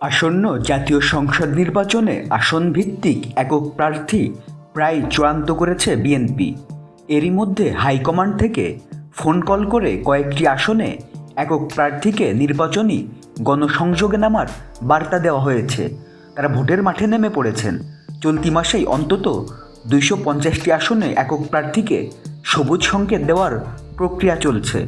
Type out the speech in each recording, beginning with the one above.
আসন্ন জাতীয় সংসদ নির্বাচনে আসন ভিত্তিক একক প্রার্থী প্রায় চূড়ান্ত করেছে বিএনপি। এরই মধ্যে হাইকমান্ড থেকে ফোন কল করে কয়েকটি আসনে একক প্রার্থীকে নির্বাচনী গণসংযোগে নামার বার্তা দেওয়া হয়েছে। তারা ভোটের মাঠে নেমে পড়েছেন। চলতি মাসেই অন্তত দুইশো পঞ্চাশটি আসনে একক প্রার্থীকে সবুজ সংকেত দেওয়ার প্রক্রিয়া চলছে।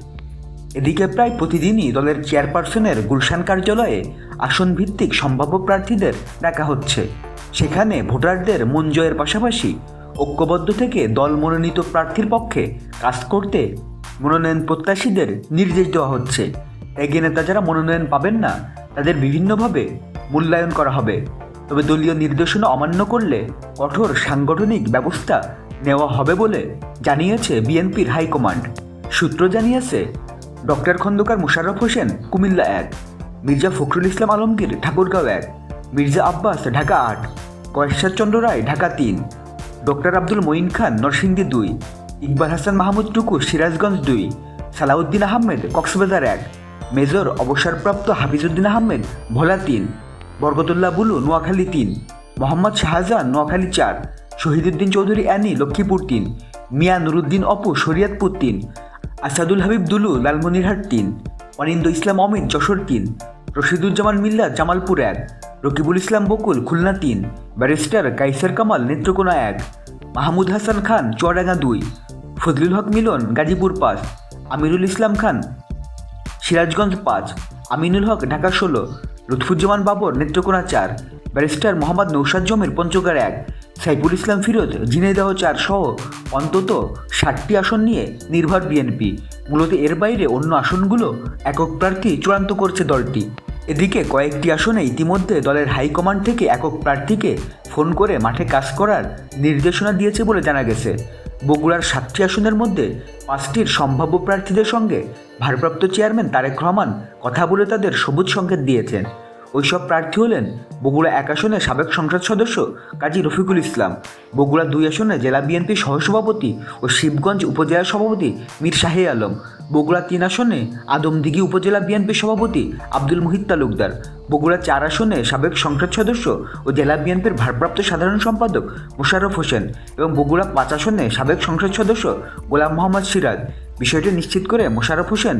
এদিকে প্রায় প্রতিদিনই দলের চেয়ারপারসনের গুলশান কার্যালয়ে আসন ভিত্তিক সম্ভাব্য প্রার্থীদের ডাকা হচ্ছে। সেখানে ভোটারদের মন জয়ের পাশাপাশি ঐক্যবদ্ধ থেকে দল মনোনীত প্রার্থীর পক্ষে কাজ করতে মনোনয়ন প্রত্যাশীদের নির্দেশ দেওয়া হচ্ছে। এগিয়ে নেতা যারা মনোনয়ন পাবেন না, তাদের বিভিন্নভাবে মূল্যায়ন করা হবে। তবে দলীয় নির্দেশনা অমান্য করলে কঠোর সাংগঠনিক ব্যবস্থা নেওয়া হবে বলে জানিয়েছে বিএনপির হাইকমান্ড। সূত্র জানিয়েছে ডক্টর খন্দকার মুশাররফ হোসেন, কুমিল্লা এক। মির্জা ফখরুল ইসলাম আলমগীর, ঠাকুরগাঁও এক। মির্জা আব্বাস, ঢাকা আট। কয়েশ্বর চন্দ্র রায়, ঢাকা তিন। ডক্টর আব্দুল মঈন খান, নরসিংদী দুই। ইকবাল হাসান মাহমুদ টুকু, সিরাজগঞ্জ দুই। সালাউদ্দিন আহমেদ, কক্সবাজার এক। মেজর অবসরপ্রাপ্ত হাফিজউদ্দিন আহমেদ, ভোলা তিন। বরকতুল্লাহ বুলু, নোয়াখালী তিন। মোহাম্মদ শাহজাহান, নোয়াখালী চার। শহীদুদ্দিন চৌধুরী অ্যানি, লক্ষ্মীপুর তিন। মিয়া নুরুদ্দিন অপু, শরিয়াতপুর তিন। আসাদুল হাবিব দুলু, লালমনিরহাট তিন, অনিন্দ ইসলাম অমিন যশোর তিন, রশিদুজ্জামান মিল্লা, জামালপুর এক, রকিবুল ইসলাম বকুল, খুলনা তিন, ব্যারিস্টার কাইসার কামাল, নেত্রকোনা এক, মাহমুদ হাসান খান, চুয়াডাঙ্গা দুই, ফজলুল হক মিলন, গাজীপুর পাঁচ আমিরুল ইসলাম খান, সিরাজগঞ্জ পাঁচ, আমিনুল হক ঢাকা ষোলো, লুৎফুজ্জামান বাবর, নেত্রকোনা চার ব্যারিস্টার মোহাম্মদ নৌসাদ জমির পঞ্চগড় এক। সাইফুল ইসলাম ফিরোজ, ঝিনাইদহ চার সহ অন্তত ষাটটি আসন নিয়ে নির্ভর বিএনপি মূলত এর বাইরে অন্য আসনগুলো একক প্রার্থী চূড়ান্ত করছে দলটি। এদিকে কয়েকটি আসনে ইতিমধ্যে দলের হাইকমান্ড থেকে একক প্রার্থীকে ফোন করে মাঠে কাজ করার নির্দেশনা দিয়েছে বলে জানা গেছে। বগুড়ার সাতটি আসনের মধ্যে পাঁচটির সম্ভাব্য প্রার্থীদের সঙ্গে ভারপ্রাপ্ত চেয়ারম্যান তারেক রহমান কথা বলে তাদের সবুজ সংকেত দিয়েছেন। ওইসব প্রার্থী হলেন বগুড়া এক আসনে সাবেক সংসদ সদস্য কাজী রফিকুল ইসলাম, বগুড়া দুই আসনে জেলা বিএনপি সহসভাপতি ও শিবগঞ্জ উপজেলা সভাপতি মীর শাহে আলম, বগুড়া তিন আসনে আদমদিঘি উপজেলা বিএনপি সভাপতি আব্দুল মুহিত তালুকদার, বগুড়া চার আসনে সাবেক সংসদ সদস্য ও জেলা বিএনপির ভারপ্রাপ্ত সাধারণ সম্পাদক মোশাররফ হোসেন এবং বগুড়া পাঁচ আসনে সাবেক সংসদ সদস্য গোলাম মোহাম্মদ সিরাজ। বিষয়টি নিশ্চিত করে মোশাররফ হোসেন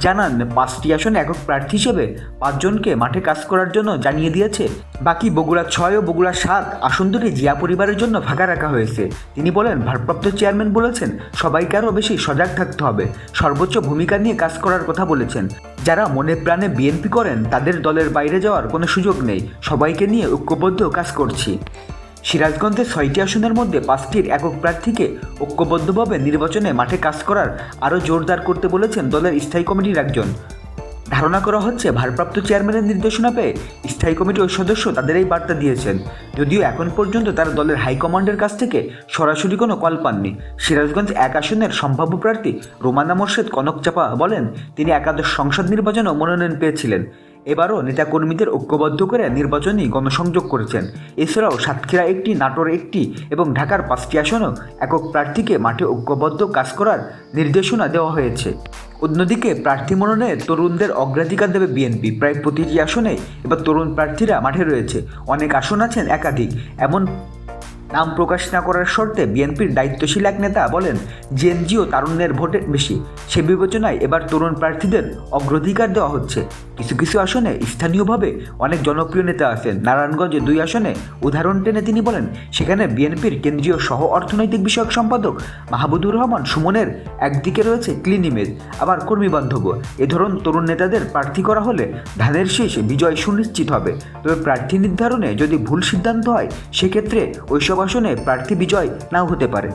জানান, পাঁচটি আসনে একক প্রার্থী হিসেবে পাঁচজনকে মাঠে কাজ করার জন্য জানিয়ে দিয়েছে। বাকি বগুড়া ছয় ও বগুড়া সাত আসন দুটি জিয়া পরিবারের জন্য ফাঁকা রাখা হয়েছে। তিনি বলেন, ভারপ্রাপ্ত চেয়ারম্যান বলেছেন, সবাইকে আরও বেশি সজাগ থাকতে হবে। সর্বোচ্চ ভূমিকা নিয়ে কাজ করার কথা বলেছেন। যারা মনে প্রাণে বিএনপি করেন, তাদের দলের বাইরে যাওয়ার কোনো সুযোগ নেই। সবাইকে নিয়ে ঐক্যবদ্ধ কাজ করছি। সিরাজগঞ্জের ছয়টি আসনের মধ্যে পাঁচটির একক প্রার্থীকে ঐক্যবদ্ধভাবে নির্বাচনে মাঠে কাজ করার আরও জোরদার করতে বলেছেন দলের স্থায়ী কমিটির একজন। ধারণা করা হচ্ছে ভারপ্রাপ্ত চেয়ারম্যানের নির্দেশনা পেয়ে স্থায়ী কমিটির সদস্য তাদের এই বার্তা দিয়েছেন। যদিও এখন পর্যন্ত তারা দলের হাইকমান্ডের কাছ থেকে সরাসরি কোনো কল পাননি। সিরাজগঞ্জ এক আসনের সম্ভাব্য প্রার্থী রোমানা মোর্শেদ কনকচাপা বলেন, তিনি একাদশ সংসদ নির্বাচনেও মনোনয়ন পেয়েছিলেন। এবারও নেতাকর্মীদের ঐক্যবদ্ধ করে নির্বাচনী গণসংযোগ করেছেন। এছাড়াও সাতক্ষীরা একটি, নাটোর একটি এবং ঢাকার পাঁচটি আসনেও একক প্রার্থীকে মাঠে ঐক্যবদ্ধ কাজ করার নির্দেশনা দেওয়া হয়েছে। অন্যদিকে প্রার্থী মনোনয়নে তরুণদের অগ্রাধিকার দেবে বিএনপি। প্রায় প্রতিটি আসনে এবার তরুণ প্রার্থীরা মাঠে রয়েছে। অনেক আসন আছেন একাধিক। এমন নাম প্রকাশ না করার শর্তে বিএনপির দায়িত্বশীল এক নেতা বলেন জেএনজিও তারুণ্যের ভোটে বেশি। সে বিবেচনায় এবার তরুণ প্রার্থীদের অগ্রাধিকার দেওয়া হচ্ছে। কিছু কিছু আসনে স্থানীয়ভাবে অনেক জনপ্রিয় নেতা আছেন। নারায়ণগঞ্জে দুই আসনে উদাহরণ টেনে তিনি বলেন, সেখানে বিএনপির কেন্দ্রীয় সহ অর্থনৈতিক বিষয়ক সম্পাদক মাহবুদুর রহমান সুমনের একদিকে রয়েছে ক্লিন ইমেজ, আবার কর্মী বান্ধব এ ধরন তরুণ নেতাদের প্রার্থী করা হলে ধানের শীষ বিজয় সুনিশ্চিত হবে। তবে প্রার্থী নির্ধারণে যদি ভুল সিদ্ধান্ত হয়, সেক্ষেত্রে ওইসব আসনে প্রার্থী বিজয় নাও হতে পারে।